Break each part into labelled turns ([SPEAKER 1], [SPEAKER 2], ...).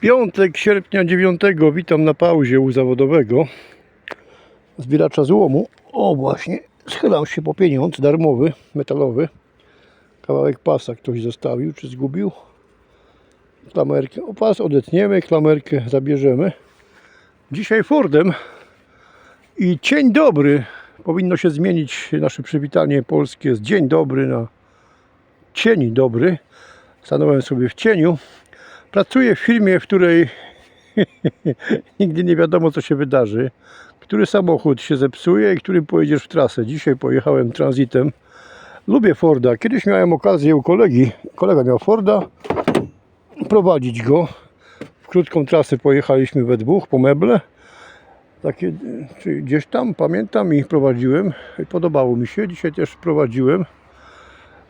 [SPEAKER 1] Piątek sierpnia 9 witam na pauzie u zawodowego zbieracza złomu. O właśnie, schylam się po pieniądz darmowy, metalowy. Kawałek pasa ktoś zostawił czy zgubił. Klamerkę, o pas odetniemy, klamerkę zabierzemy. Dzisiaj Fordem i dzień dobry. Powinno się zmienić nasze przywitanie polskie z dzień dobry na cień dobry. Stanąłem sobie w cieniu. Pracuję w firmie, w której nigdy nie wiadomo, co się wydarzy. Który samochód się zepsuje i którym pojedziesz w trasę. Dzisiaj pojechałem transitem. Lubię Forda. Kiedyś miałem okazję u kolegi, kolega miał Forda, prowadzić go. W krótką trasę pojechaliśmy we dwóch po meble. Takie, gdzieś tam, pamiętam i prowadziłem. Podobało mi się. Dzisiaj też prowadziłem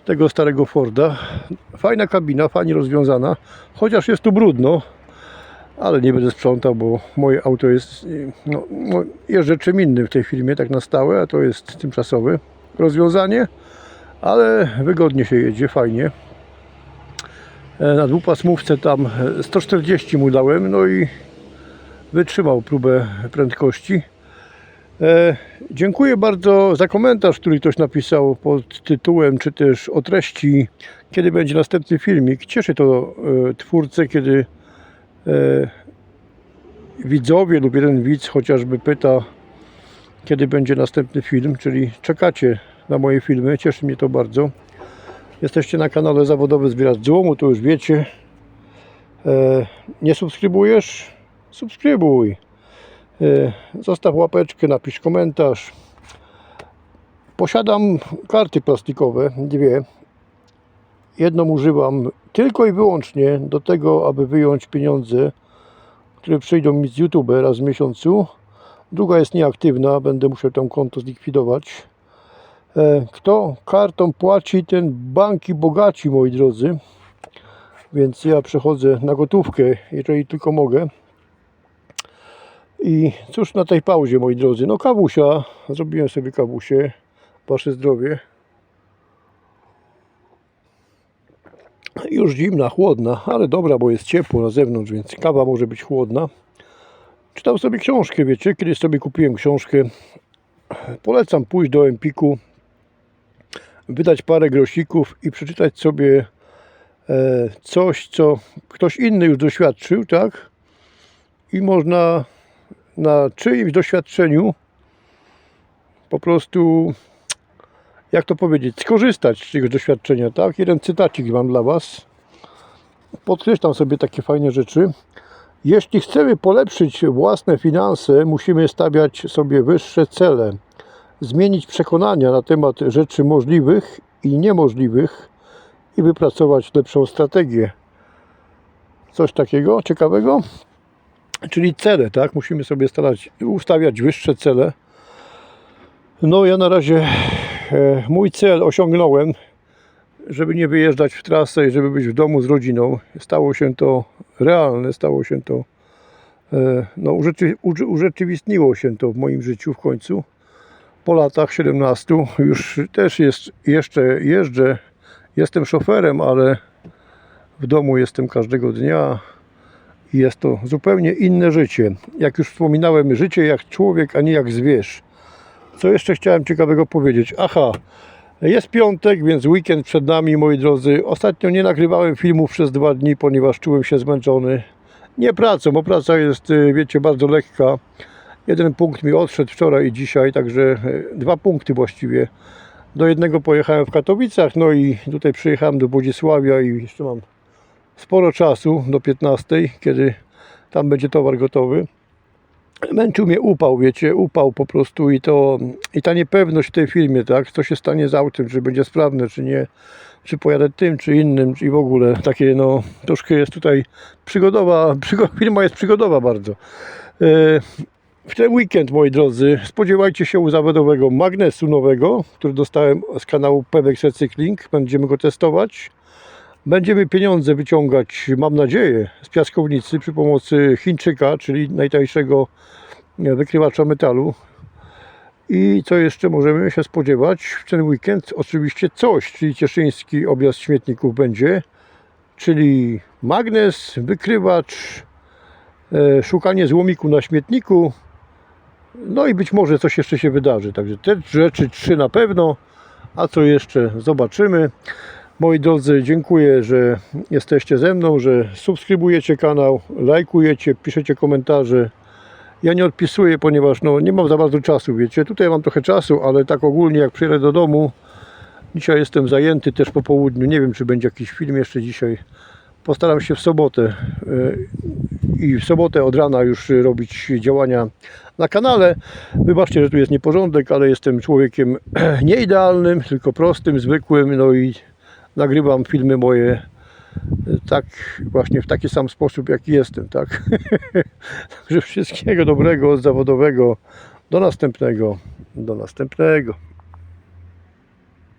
[SPEAKER 1] tego starego Forda. Fajna kabina, fajnie rozwiązana, chociaż jest tu brudno, ale nie będę sprzątał, bo moje auto jest, no, jeżdżę czym innym w tej firmie, tak na stałe, a to jest tymczasowe rozwiązanie, ale wygodnie się jedzie, fajnie. E, Na dwupasmówce tam e, 140 mu dałem, no i wytrzymał próbę prędkości. E, dziękuję bardzo za komentarz, który ktoś napisał pod tytułem, czy też o treści, kiedy będzie następny filmik. Cieszy to e, twórcę, kiedy e, widzowie lub jeden widz chociażby pyta, kiedy będzie następny film, czyli czekacie na moje filmy. Cieszy mnie to bardzo. Jesteście na kanale Zawodowy Zbieracz Złomu, to już wiecie. E, nie subskrybujesz? Subskrybuj. E, Zostaw łapeczkę, napisz komentarz. Posiadam karty plastikowe, dwie. Jedną używam tylko i wyłącznie do tego, aby wyjąć pieniądze, które przyjdą mi z YouTube raz w miesiącu. Druga jest nieaktywna, będę musiał tam konto zlikwidować. E, Kto kartą płaci, ten banki bogaci, moi drodzy. Więc ja przechodzę na gotówkę, jeżeli tylko mogę. I cóż na tej pauzie, moi drodzy? No kawusia, zrobiłem sobie kawusie. Wasze zdrowie. Już zimna, chłodna, ale dobra, bo jest ciepło na zewnątrz, więc kawa może być chłodna. Czytam sobie książkę, wiecie, kiedyś sobie kupiłem książkę. Polecam pójść do Empiku, wydać parę grosików i przeczytać sobie e, coś, co ktoś inny już doświadczył, tak? I można na czyimś doświadczeniu po prostu, jak to powiedzieć, skorzystać z tego doświadczenia, tak? Jeden cytacik mam dla Was. Podkreślam sobie takie fajne rzeczy. Jeśli chcemy polepszyć własne finanse, musimy stawiać sobie wyższe cele, zmienić przekonania na temat rzeczy możliwych i niemożliwych i wypracować lepszą strategię. Coś takiego ciekawego? Czyli cele, tak? Musimy sobie starać ustawiać wyższe cele. No ja na razie e, mój cel osiągnąłem, żeby nie wyjeżdżać w trasę i żeby być w domu z rodziną. Stało się to realne, stało się to, e, no urzeczy, urze- urzeczywistniło się to w moim życiu w końcu. Po latach 17 już też jest, jeszcze jeżdżę, jestem szoferem, ale w domu jestem każdego dnia. I jest to zupełnie inne życie. Jak już wspominałem, życie jak człowiek, a nie jak zwierz. Co jeszcze chciałem ciekawego powiedzieć? Aha, jest piątek, więc weekend przed nami, moi drodzy. Ostatnio nie nagrywałem filmów przez dwa dni, ponieważ czułem się zmęczony. Nie pracą, bo praca jest, y, wiecie, bardzo lekka. Jeden punkt mi odszedł wczoraj i dzisiaj, także y, dwa punkty właściwie. Do jednego pojechałem w Katowicach, no i tutaj przyjechałem do Wodzisławia i jeszcze mam sporo czasu do 15, kiedy tam będzie towar gotowy. Męczył mnie upał, wiecie, upał po prostu i to i ta niepewność w tej firmie, tak, co się stanie z autem, czy będzie sprawne, czy nie, czy pojadę tym, czy innym, i w ogóle takie, no, troszkę jest tutaj przygodowa, przygo, firma jest przygodowa bardzo. E, w ten weekend, moi drodzy, spodziewajcie się u zawodowego magnesu nowego, który dostałem z kanału Pewex Recykling, będziemy go testować. Będziemy pieniądze wyciągać, mam nadzieję, z piaskownicy przy pomocy Chińczyka, czyli najtańszego e, wykrywacza metalu. I co jeszcze możemy się spodziewać w ten weekend? Oczywiście coś, czyli cieszyński objazd śmietników będzie, czyli magnes, wykrywacz, e, szukanie złomiku na śmietniku, no i być może coś jeszcze się wydarzy. Także te rzeczy trzy na pewno, a co jeszcze zobaczymy. Moi drodzy, dziękuję, że jesteście ze mną, że subskrybujecie kanał, lajkujecie, piszecie komentarze. Ja nie odpisuję, ponieważ no, nie mam za bardzo czasu, wiecie. Tutaj mam trochę czasu, ale tak ogólnie jak przyjadę do domu, dzisiaj jestem zajęty też po południu. Nie wiem, czy będzie jakiś film jeszcze dzisiaj. Postaram się w sobotę yy, i w sobotę od rana już robić działania na kanale. Wybaczcie, że tu jest nieporządek, ale jestem człowiekiem nieidealnym, tylko prostym, zwykłym, no i nagrywam filmy moje tak właśnie w taki sam sposób, jaki jestem, tak? Także wszystkiego dobrego, zawodowego. Do następnego. Do następnego.